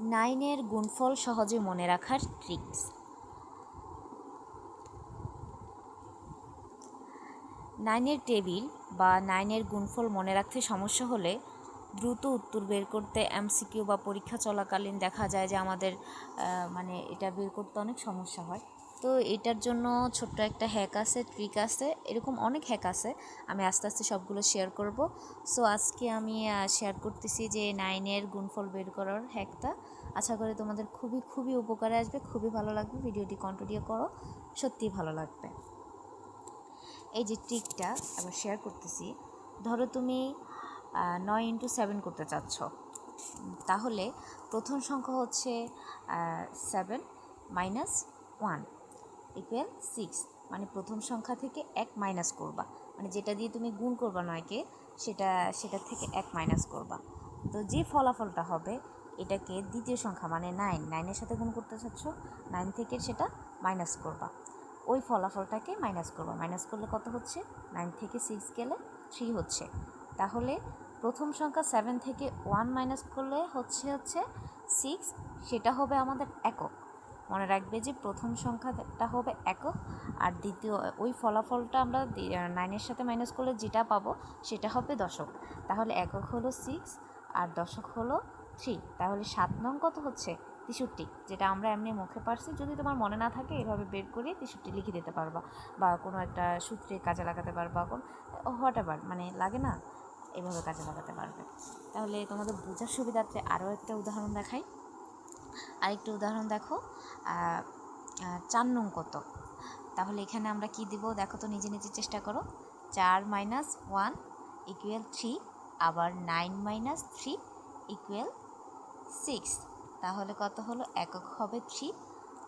নাইনের গুণফল সহজে মনে রাখার ট্রিক্স নাইনের টেবিল বা নাইনের গুণফল মনে রাখতে সমস্যা হলে দ্রুত উত্তর বের করতে এমসিকিউ বা পরীক্ষা চলাকালীন দেখা যায় যে আমাদের মানে এটা বের করতে অনেক সমস্যা হয়। তো এটার জন্য ছোট্ট একটা হ্যাক আছে ট্রিক আছে, এরকম অনেক হ্যাক আছে, আমি আস্তে আস্তে সবগুলো শেয়ার করব। সো আজকে আমি শেয়ার করতেছি যে নাইনের গুণফল বের করার হ্যাকটা আশা করি তোমাদের খুবই খুবই উপকারে আসবে, খুবই ভালো লাগবে, ভিডিওটি কন্টিনিউ করো সত্যিই ভালো লাগবে। এই যে ট্রিকটা আমি শেয়ার করতেছি, ধরো তুমি নয় ইন্টু সেভেন করতে চাচ্ছ। তাহলে প্রথম সংখ্যা হচ্ছে seven minus one equal six মানে প্রথম সংখ্যা থেকে এক মাইনাস করবা। মানে যেটা দিয়ে তুমি গুণ করবা নয়কে, সেটা সেটা থেকে এক মাইনাস করবা। তো যে ফলাফলটা হবে, এটাকে দ্বিতীয় সংখ্যা মানে নাইন নাইনের সাথে গুণ করতে চাচ্ছ নাইন থেকে সেটা মাইনাস করবা। ওই ফলাফলটাকে মাইনাস করব। মাইনাস করলে কত হচ্ছে? নাইন থেকে সিক্স গেলে থ্রি হচ্ছে। তাহলে প্রথম সংখ্যা সেভেন থেকে ওয়ান মাইনাস করলে হচ্ছে হচ্ছে সিক্স সেটা হবে আমাদের একক। মনে রাখবে যে প্রথম সংখ্যাটা হবে একক, আর দ্বিতীয়, ওই ফলাফলটা আমরা নাইনের সাথে মাইনাস করলে যেটা পাবো সেটা হবে দশক। তাহলে একক হলো সিক্স আর দশক হলো থ্রি তাহলে সাত নং কত হচ্ছে? তেষট্টি, যেটা আমরা এমনি মুখে পারছি। যদি তোমার মনে না থাকে, এভাবে বের করে তেষট্টি লিখে দিতে পারবা। বা কোনো একটা সূত্রে কাজে লাগাতে পারবা, কোন হোয়াট এভার মানে লাগে না, এভাবে কাজে লাগাতে পারবে। তাহলে তোমাদের বোঝার সুবিধার্থে আরও একটা উদাহরণ দেখাই। আরেকটা উদাহরণ দেখো। চার নং কত তাহলে এখানে আমরা কি দিব? দেখো তো নিজে নিজে চেষ্টা করো। চার মাইনাস ওয়ান ইকুয়াল থ্রি আবার nine minus three equal six তাহলে কত হলো? একক হবে থ্রি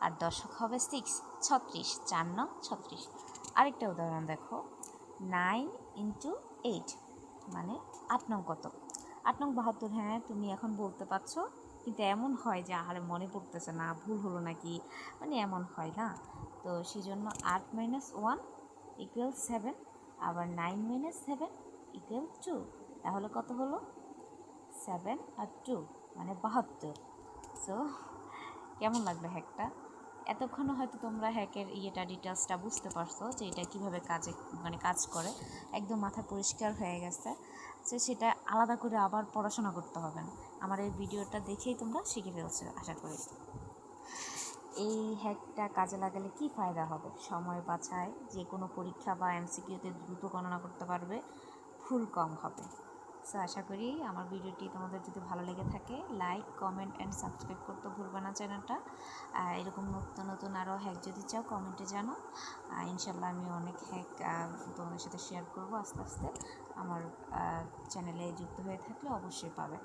আর দশক হবে সিক্স ছত্রিশ। চার নং, ছত্রিশ। আরেকটা উদাহরণ দেখো। নাইন ইন্টু এইট মানে আট নং কত আট নং বাহাত্তর হ্যাঁ তুমি এখন বলতে পারছ। কিন্তু এমন হয় যে আরে মনে পড়তেছে না, ভুল হলো নাকি? মানে এমন হয় না। তো সেই জন্য আট মাইনাস ওয়ান ইকুয়াল সেভেন আবার nine minus seven equal two তাহলে কত হলো? সেভেন আর টু মানে বাহাত্তর। সো কেমন লাগবে হ্যাকটা এতক্ষণে হয়তো তোমরা হ্যাকের ইয়েটা ডিটেলসটা বুঝতে পারছ যে এটা কীভাবে কাজে মানে কাজ করে। একদম মাথা পরিষ্কার হয়ে গেছে। সে সেটা আলাদা করে আবার পড়াশোনা করতে হবে না। আমার এই ভিডিওটা দেখেই তোমরা শিখে ফেলছো, আশা করি। এই হ্যাকটা কাজে লাগালে কি ফায়দা হবে? সময় বাঁচায় যে কোনো পরীক্ষা বা এমসিকিউতে দ্রুত গণনা করতে পারবে ফুল কম হবে। সো আশা করি আমার ভিডিওটি তোমাদের যদি ভালো লেগে থাকে লাইক কমেন্ট অ্যান্ড সাবস্ক্রাইব করতে ভুলবে না চ্যানেলটা। এরকম নতুন নতুন আরও হ্যাক যদি চাও কমেন্টে জানো। ইনশাল্লাহ আমি অনেক হ্যাক তোমাদের সাথে শেয়ার করব আস্তে আস্তে। আমার চ্যানেলে যুক্ত হয়ে থাকলে অবশ্যই পাবে।